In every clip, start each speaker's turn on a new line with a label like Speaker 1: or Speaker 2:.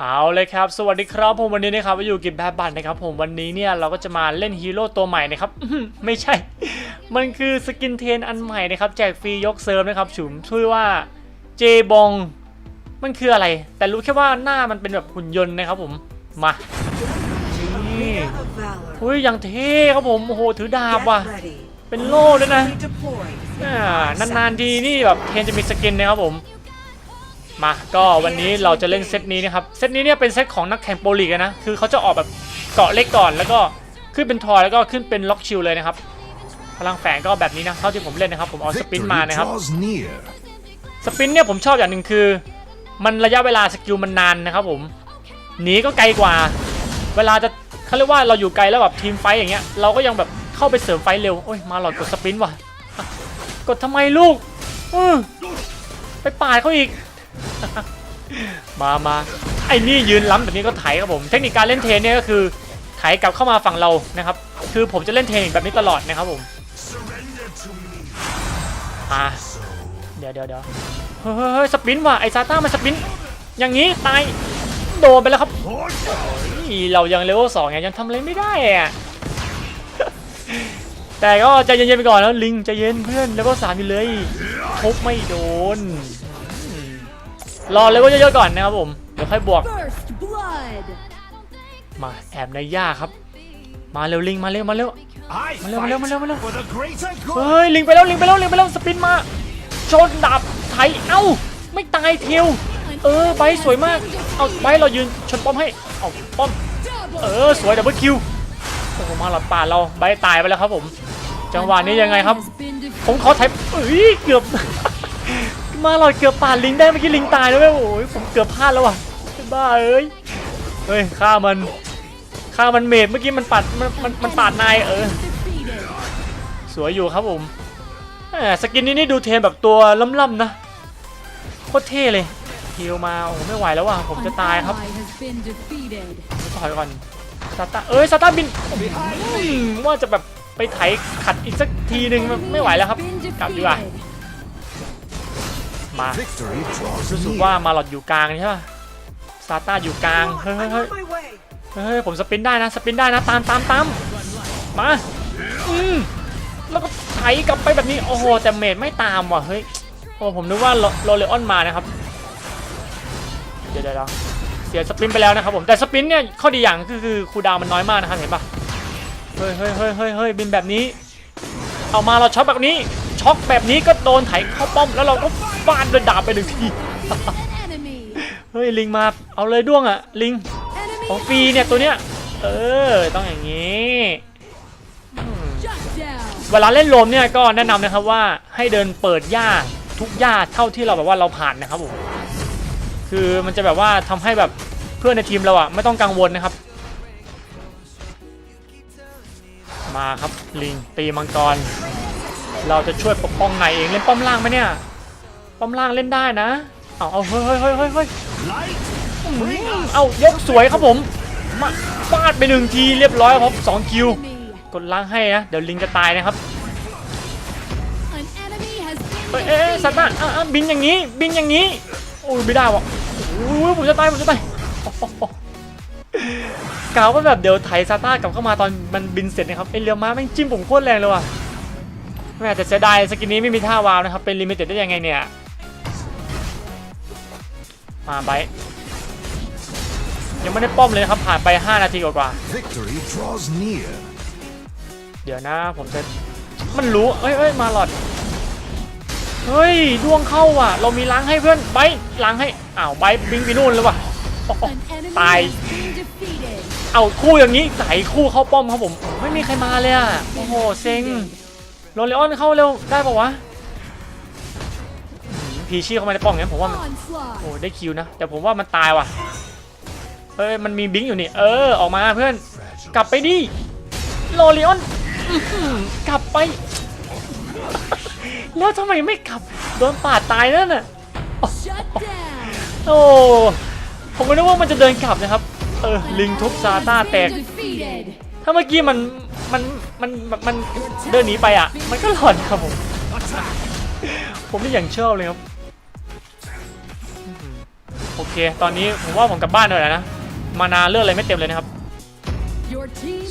Speaker 1: เอาเลยครับ สวัสดีครับผมวันนี้นะครับมาอยู่กิบแบบบัตนะครับ ผมวันนี้เนี่ยเราก็จะมาเล่นฮีโร่ตัวใหม่นะครับไม่ใช่ มันคือสกินเทนอันใหม่นะครับ แจกฟรียกเซิร์ฟนะครับฉุมชื่อว่าเจบอง มันคืออะไร แต่รู้แค่ว่าหน้ามันเป็นแบบหุ่นยนต์นะครับ ผมมานี่อุ้ยอย่างเท่ครับผมโอ้โหถือดาบว่ะเป็นโล่ด้วยนะนานๆทีนี่แบบเทนจะมีสกินนะครับผม มาก็วันนี้เราจะเล่นเซตนี้นะครับเซตนี้เนี่ยเป็นเซตของนักแข่งโปรลีกอะนะคือเขาจะออกแบบเกาะเล็กก่อน แล้วก็ขึ้นเป็นทอยแล้วก็ขึ้นเป็นล็อกชิลเลยนะครับพลังแฝงก็แบบนี้นะเท่าที่ผมเล่นนะครับผมเอาสปิน
Speaker 2: Victory
Speaker 1: มานะครับ
Speaker 2: draws near.
Speaker 1: สปินเนี่ยผมชอบอย่างหนึ่งคือ มันระยะเวลาสกิลมันนานนะครับผมหนีก็ไกลกว่า เวลาจะเขาเรียกว่าเราอยู่ไกลแล้วแบบทีมไฟท์อย่างเงี้ยเราก็ยังแบบเข้าไปเสริมไฟท์เร็วโอ้ยมาหลอดกดสปินว่ะอะกดทำไมลูกอือไปปาดเขาอีก มามาไอ้นี่ยืนล้ำแบบนี้ก็ไถครับผม เทคนิคการเล่นเทนเนี่ยก็คือไถกลับเข้ามาฝั่งเรานะครับ คือผมจะเล่นเทนแบบนี้ตลอดนะครับผมอาเดี๋ยวเดี๋ยวเดี๋ยวเฮ้ยสปินว่ะไอซาต้ามันสปิน อย่างนี้ตายโดนไปแล้วครับเรายังเลเวลสองไงยังทำอะไรไม่ได้อะแต่ก็ใจเย็นๆไปก่อนแล้วลิงใจเย็นเพื่อนเลเวลสามอยู่เลยทุบไม่โดน รอเลเวลเยอะๆก่อนนะครับผมเดี๋ยวค่อยบวก
Speaker 3: First blood.
Speaker 1: มาแอบในหญ้าครับ มาเร็วลิงมาเร็วมาเร็ว
Speaker 2: I
Speaker 1: Maleo, maleo, maleo, maleo.
Speaker 2: for the greater
Speaker 1: เฮ้ยลิงไปแล้วลิงไปแล้วลิงไปแล้วสปินมาชนดาบไถเอ้าไม่ตายเทียวเออใบสวยมากเอาใบเรายืนชนป้อมให้เอาป้อมเออสวยดับเบิลคิวโอ้โหมาหลอดป่าดเราใบตายไปแล้วครับผม จังหวะนี้ยังไงครับ
Speaker 3: Has been defeated.
Speaker 1: ผมขอไทยเอ้ยเกือบ มาหลอดเกือบปาดลิงได้เมื่อกี้ลิงตายแล้วเว้ยโอ้ยผมเกือบพลาดแล้วว่ะบ้าเอ้ยเฮ้ยฆ่ามันฆ่ามันเมดเมื่อกี้มันปัดมันมันมันปาดนายเออสวยอยู่ครับผมแหมสกินนี้นี่ดูเทนแบบตัวล่ำๆนะโคตรเท่เลยฮิวมาโอ้ไม่ไหวแล้วว่ะผมจะตายครับถอยก่อนซาต้าเอ้ยซาต้าบินว่าจะแบบไปไถขัดอีกสักทีหนึ่งไม่ไหวแล้วครับกลับดีกว่า มา
Speaker 2: victory draws
Speaker 1: รู้สึก
Speaker 2: near.
Speaker 1: ว่ามาหลอดอยู่กลางใช่ป่ะซาต้าอยู่กลาง เฮ้ย
Speaker 4: I'm
Speaker 1: เฮ้ย
Speaker 4: on my way.
Speaker 1: เฮ้ยผมสปินได้นะ สปินได้นะ ตามตามตามมาอืมแล้วก็ไถกลับไปแบบนี้ โอ้โห แต่เมดไม่ตามว่ะ เฮ้ย โอ้ผมนึกว่าโรโรเลออนมานะครับเดี๋ยวเดี๋ยวเดี๋ยวเสียสปินไปแล้วนะครับผม แต่สปินเนี่ยข้อดีอย่างคือคือคูลดาวน์มันน้อยมากนะครับ เห็นปะเฮ้ยเฮ้ยเฮ้ยเฮ้ยเฮ้ยบินแบบนี้ เอามาเราช็อตแบบนี้ ช็อกแบบนี้ก็โดนไถเข้าป้อมแล้วเราก็ฟาดด้วยดาบไปหนึ่งที เฮ้ยลิงมาเอาเลยด้วงอะลิงของฟรีเนี่ยตัวเนี้ยเออต้องอย่างนี้เวลาเล่นลมเนี่ยก็แนะนำนะครับว่าให้เดินเปิดหญ้าทุกหญ้าเท่าที่เราแบบว่าเราผ่านนะครับผมคือมันจะแบบว่าทำให้แบบเพื่อนในทีมเราอะไม่ต้องกังวลนะครับ มาครับลิงตีมังกร เราจะช่วยปกป้องนายเองเล่นป้อมล่างไหมเนี่ย ป้อมล่างเล่นได้นะ เอาเอาเฮ้ยเฮ้ยเฮ้ยเฮ้ยเฮ้ย
Speaker 2: Light
Speaker 1: อืมเอายกสวยครับผมมาฟาดไปหนึ่งทีเรียบร้อยครับสองคิว กดล้างให้นะเดี๋ยวลิงจะตายนะครับเอ้ย
Speaker 3: been
Speaker 1: เอ้ยสัตว์น่ะ
Speaker 3: defeated.
Speaker 1: อะอะบินอย่างนี้บินอย่างนี้โอ้ยไม่ได้วะโอ้ยผมจะตายผมจะตายกล่าวว่าแบบเดี๋ยวไถซาต้ากลับเข้ามาตอนมันบินเสร็จนะครับไอเรือม้าแม่งจิ้มผมโคตรแรงเลยว่ะ แม่แต่เสียดายสกินนี้ไม่มีท่าวาวนะครับ เป็นลิมิเต็ดได้ยังไงเนี่ย มาไบร์ทยังไม่ได้ป้อมเลยนะครับ ผ่านไป 5 นาทีกว่าๆ
Speaker 2: victory draws near.
Speaker 1: เดี๋ยวนะผมจะมันรู้ เอ้ยเอ้ยมาหลอด เฮ้ยดวงเข้าว่ะ เรามีล้างให้เพื่อนไบร์ทล้างให้ อ้าวไบร์ทบิงไปนู่นเลยว่ะโอ้โห
Speaker 3: An enemy
Speaker 1: ตาย
Speaker 3: has been defeated.
Speaker 1: เอาคู่อย่างนี้ใส่คู่เข้าป้อมครับผม ไม่มีใครมาเลยอะ โอ้โห เซ็ง โรเลออนเข้าเร็วได้ปะวะพีชี่เข้ามาในป้อมงั้นผมว่ามันโอ้ได้คิวนะ แต่ผมว่ามันตายว่ะเอ้ยมันมีบิงอยู่นี่ เออ ออกมาเพื่อน กลับไปดิโรเลออนกลับไป แล้วทำไมไม่กลับ โดนปาดตายนั่นน่ะโอ้ผมก็นึกว่ามันจะเดินกลับนะครับ เออ ลิงทุบซาต้าแตก ถ้าเมื่อกี้มันมันมันมันมันเดินหนีไปอะ มันก็หลอนครับผม ผมนี่อย่างชอบเลยครับ โอเค ตอนนี้ผมว่าผมกลับบ้านเลยนะ มานาเลือกอะไรไม่เต็มเลยนะครับ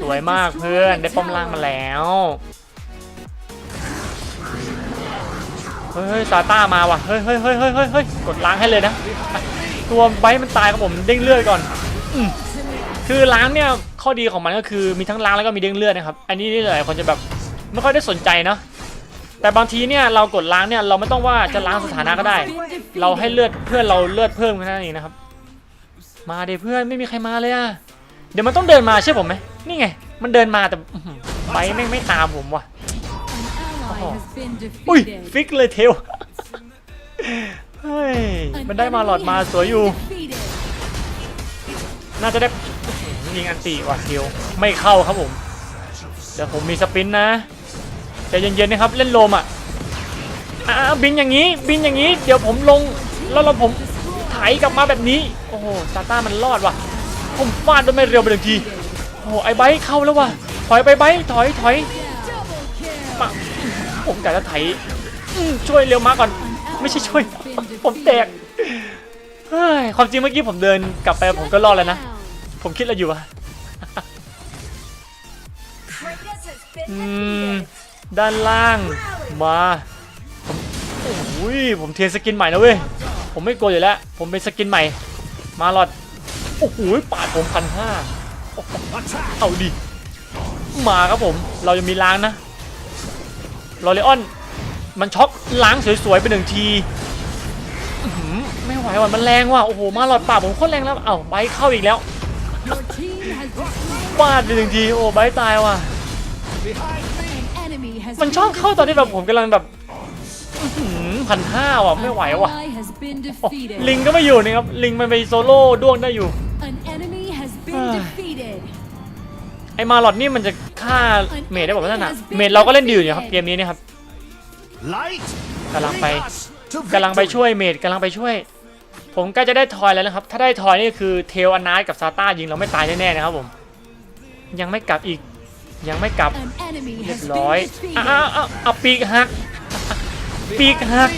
Speaker 1: สวยมากเพื่อนได้ป้อมล่างมาแล้วเฮ้ยเฮ้ยซาต้ามาว่ะเฮ้ยเฮ้ยเฮ้ยเฮ้ยเฮ้ยกดล้างให้เลยนะ ตัวไบร์มันตายครับผมเด้งเลือดก่อน คือล้างเนี่ย ข้อดีของมันก็คือมีทั้งล้างแล้วก็มีเด้งเลือดนะครับ อันนี้นี่หลายคนจะแบบไม่ค่อยได้สนใจนะแต่บางทีเนี่ยเรากดล้างเนี่ยเราไม่ต้องว่าจะล้างสถานะก็ได้ เราให้เลือดเพื่อนเราเลือดเพิ่มแค่นั้นเองนะครับ มาเดเพื่อนไม่มีใครมาเลยอะเดี๋ยวมันต้องเดินมาใช่ผมไหมนี่ไง มันเดินมาแต่ไปแม่ไม่ตามผมว่ะอุ้ยฟิกเลยเทลเฮ้ยมันได้มาหลอดมาสวยอยู่ น่าจะได้ ยิงอันตีว่าเทลไม่เข้าครับผมเดี๋ยวผมมีสปินนะใจเย็นๆนะครับเล่นโลมอะอ่าบินอย่างนี้บินอย่างนี้ เดี๋ยวผมลงแล้วเราผมไถกลับมาแบบนี้โอ้โหซาต้ามันรอดว่ะผมฟาดด้วยไม่เร็วไปหนึ่งทีโอ้โหไอ้ไบเข้าแล้วว่ะถอยไปไบถอยถอยมาผมกะจะไถช่วยเร็วมาก่อน ไม่ใช่ช่วย ผมแตกความจริงเมื่อกี้ผมเดินกลับไปผมก็รอดแล้วนะ ผมคิดอะไรอยู่อะอืมด้านล่างมาผมโอ้ยผมเทสกินใหม่นะเว้ย ผมไม่กลัวอยู่แล้ว ผมเป็นสกินใหม่ มาหลอด โอ้โหปาดผมพันห้า
Speaker 2: Attack!
Speaker 1: เอาดิ มาครับผม เรายังมีล้างนะลอริออน มันช็อกล้างสวยๆไปหนึ่งทีอื้อหือไม่ไหวว่ะมันแรงว่ะ โอ้โห มาหลอดปากผมโคตรแรงแล้ว เอ้าไบค์เข้าอีกแล้ว ฟาดไปหนึ่งทีโอ้ไบค์ตายว่ะ
Speaker 2: Behind me!
Speaker 3: an enemy has
Speaker 1: มัน
Speaker 3: been
Speaker 1: ชอบเข้าตอนที่แบบ
Speaker 3: defeated.
Speaker 1: ผมกำลังแบบพันห้าว่ะไม่ไหวว่ะ
Speaker 3: An ally has been
Speaker 1: โอ้
Speaker 3: defeated.
Speaker 1: ลิงก็ไม่อยู่นี่ครับ ลิงมันไปโซโล่ด้วงได้อยู่
Speaker 3: An enemy has
Speaker 1: Ah.
Speaker 3: been defeated.
Speaker 1: ไอ้มาหลอดนี่มันจะฆ่าเมดได้บอกว่าท่านอะเมดเราก็เล่นดีอยู่นะครับเกมนี้นะครับ
Speaker 2: Light!
Speaker 1: กำลังไป
Speaker 2: Bring us to
Speaker 1: กำลังไป
Speaker 2: victory.
Speaker 1: ช่วยเมดกำลังไปช่วย ผมใกล้จะได้ทอยแล้วนะครับ ถ้าได้ทอยนี่คือเทลอนากับซาต้ายิงเราไม่ตายแน่ๆนะครับผม ยังไม่กลับอีก ยังไม่กลับ
Speaker 3: An enemy
Speaker 1: เรีย
Speaker 3: has
Speaker 1: บร้อย
Speaker 3: been
Speaker 1: อ้าว
Speaker 3: defeated.
Speaker 1: อ้าวอ้าวปีกหัก ปีกหัก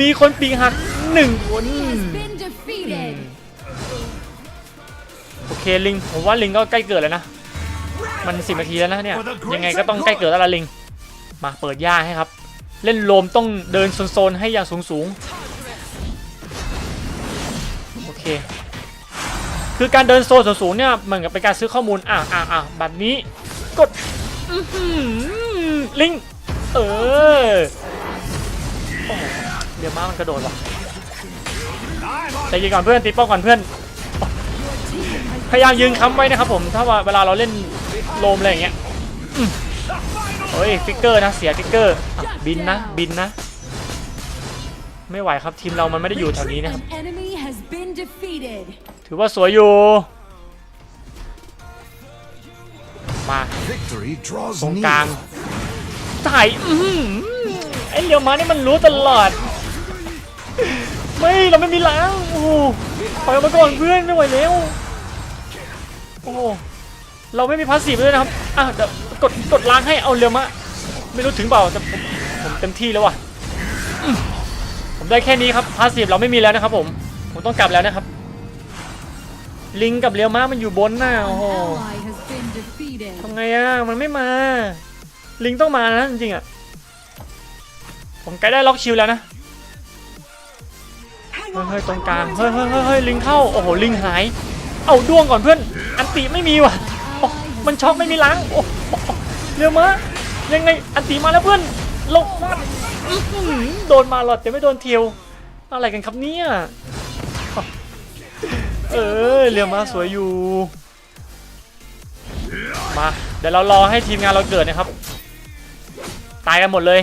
Speaker 1: มีคนปีกหักหนึ่งคน
Speaker 3: Has been defeated.
Speaker 1: โอเคลิงผมว่าลิงก็ใกล้เกิดแล้วนะ มันสิบนาทีแล้วนะเนี่ย ยังไงก็ต้องใกล้เกิดแล้วละลิง มาเปิดหญ้าให้ครับ เล่นโลมต้องเดินโซนๆให้อย่างสูงๆ โอเค คือการเดินโซนสูงๆเนี่ยเหมือนกับเป็นการซื้อข้อมูลอ่าอ่าอ่าแบบนี้กดลิงเออเดี๋ยวม้ามันกระโดดว่ะใจเย็นก่อนเพื่อนตีป้องก่อนเพื่อนพยายามยืนค้ำไว้นะครับผมถ้าว่าเวลาเราเล่นโลมอะไรอย่างเงี้ยเฮ้ยฟิกเกอร์นะเสียฟิกเกอร์อบินนะบินนะ ไม่ไหวครับทีมเรามันไม่ได้อยู่แถวนี้นะครับ
Speaker 3: An enemy has been defeated.
Speaker 1: ถือว่าสวยอยู่ มา
Speaker 2: Victory draws
Speaker 1: ตรงกลาง
Speaker 2: near.
Speaker 1: ถ่ายอื้อหือไอ้เลียวมานี่มันรู้ตลอด ไม่เราไม่มีล้างโอ้โหปล่อยออกมาก่อนเพื่อนไม่ไหวแล้วโอ้โหเราไม่มีพาสซีฟด้วยนะครับอะเดี๋ยวกดกดล้างให้เอาเร็วมาไม่รู้ถึงเปล่าแต่ผมผมเต็มที่แล้วว่ะอืมผมได้แค่นี้ครับพาสซีฟเราไม่มีแล้วนะครับผมผมต้องกลับแล้วนะครับ ลิงกับเรียวมามันอยู่บนหน้า
Speaker 3: An
Speaker 1: โอ้โห
Speaker 3: ally has been defeated.
Speaker 1: ทำไงอะมันไม่มา ลิงต้องมานะจริงๆอะผมใกล้ได้ล็อกชิลแล้วนะเฮ้ยเฮ้ยตรงกลางเฮ้ยเฮ้ยเฮ้ยเฮ้ยลิงเข้าโอ้โหลิงหาย เอาด้วงก่อนเพื่อน อันติไม่มีว่ะโอ้มันช็อกไม่มีล้างโอ้โหเร็วมายังไงอันติมาแล้วเพื่อนลงมาอื้อหือโดนมาหลอดแต่ไม่โดนเทียวอะไรกันครับเนี่ย เออเรียมาสวยอยู่ มาเดี๋ยวเรารอให้ทีมงานเราเกิดนะครับ ตายกันหมดเลย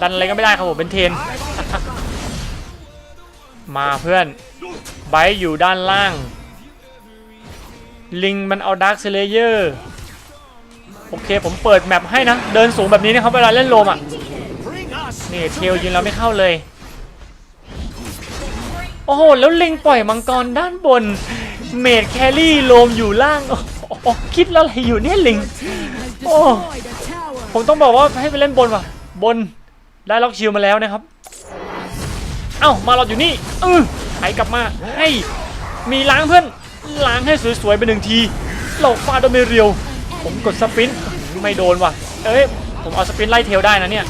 Speaker 1: ดันอะไรก็ไม่ได้ครับผมเป็นเทน มาเพื่อนไบร์อยู่ด้านล่าง ลิงมันเอาดาร์คเซเลเยอร์โอเคผมเปิดแมปให้นะ เดินสูงแบบนี้นะครับเวลาเล่นโลมอะนี่เทลยิงเราไม่เข้าเลย โอ้โห แล้วลิงปล่อยมังกรด้านบน เมดแครี่โลมอยู่ล่างโอ้โหคิดแล้วอะไรอยู่เนี่ยลิง
Speaker 3: team has
Speaker 1: Oh.
Speaker 3: destroyed a tower.
Speaker 1: ผมต้องบอกว่าให้ไปเล่นบนว่ะ บนได้ล็อกชิลมาแล้วนะครับ เอ้า มาเราอยู่นี่เออไถกลับมา ให้มีล้างเพื่อน ล้างให้สวยๆไปหนึ่งทีหลอกฟาดโดนไม่เรียว ผมกดสปินไม่โดนว่ะ เอ้ย ผมเอาสปินไล่เทลได้นะเนี่ย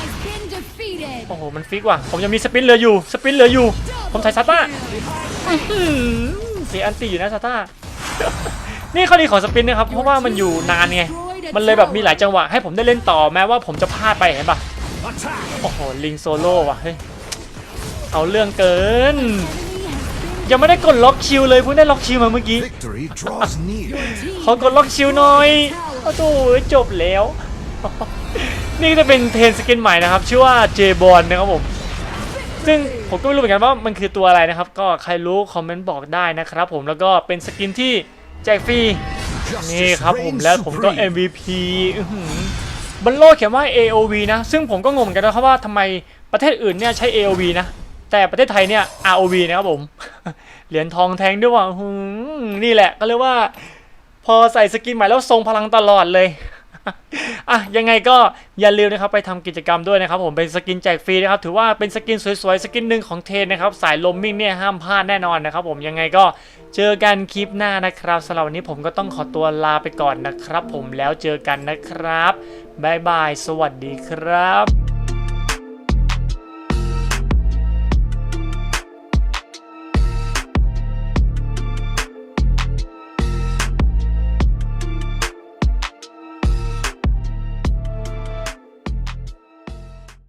Speaker 1: โอ้โห มันฟิกว่ะ ผมยังมีสปินเหลืออยู่ สปินเหลืออยู่ ผมใส่ซาต้าอื้อหือเสียอันตีอยู่นะซาต้านี่ข้อดีของสปรินต์นะครับเพราะว่ามันอยู่นานไงมันเลยแบบมีหลายจังหวะให้ผมได้เล่นต่อแม้ว่าผมจะพลาดไปเห็นปะ
Speaker 2: Attack.
Speaker 1: โอ้โหลิงโซโล่ว่ะเฮ้ยเอาเรื่องเกิน
Speaker 3: Enemy has been
Speaker 1: ยังไม่ได้กดล็อกคิวเลยเพิ่งได้ล็อกคิวมาเมื่อกี้
Speaker 2: Victory draws near.
Speaker 3: team
Speaker 1: ขอกดล็อกคิวหน่อยโอ้โหจบแล้ว นี่ก็จะเป็นเทรนสกินใหม่นะครับ ชื่อว่าเจบอลนะครับผม ซึ่งผมก็ไม่รู้เหมือนกันว่ามันคือตัวอะไรนะครับ ก็ใครรู้คอมเมนต์บอกได้นะครับผมแล้วก็เป็นสกินที่แจกฟรีนี่
Speaker 2: Justice
Speaker 1: ครับผม
Speaker 2: reigns
Speaker 1: แล้วผมก็
Speaker 2: supreme.
Speaker 1: MVP อื้อหือบนโลกเขียนว่า AOV นะ ซึ่งผมก็งงเหมือนกันนะครับว่าทำไมประเทศอื่นเนี่ยใช้ AOV นะ แต่ประเทศไทยเนี่ย ROV นะครับผม เหรียญทองแทงด้วยว่ะอื้อหือนี่แหละก็เรียกว่า พอใส่สกินใหม่แล้วทรงพลังตลอดเลย อะยังไงก็อย่าลืมนะครับไปทำกิจกรรมด้วยนะครับผมเป็นสกินแจกฟรีนะครับถือว่าเป็นสกินสวยๆสกินหนึ่งของเทนนะครับสายลมมิ่งเนี่ยห้ามพลาดแน่นอนนะครับผมยังไงก็เจอกันคลิปหน้านะครับสำหรับวันนี้ผมก็ต้องขอตัวลาไปก่อนนะครับ ผมแล้วเจอกันนะครับบ๊ายบายสวัสดีครับ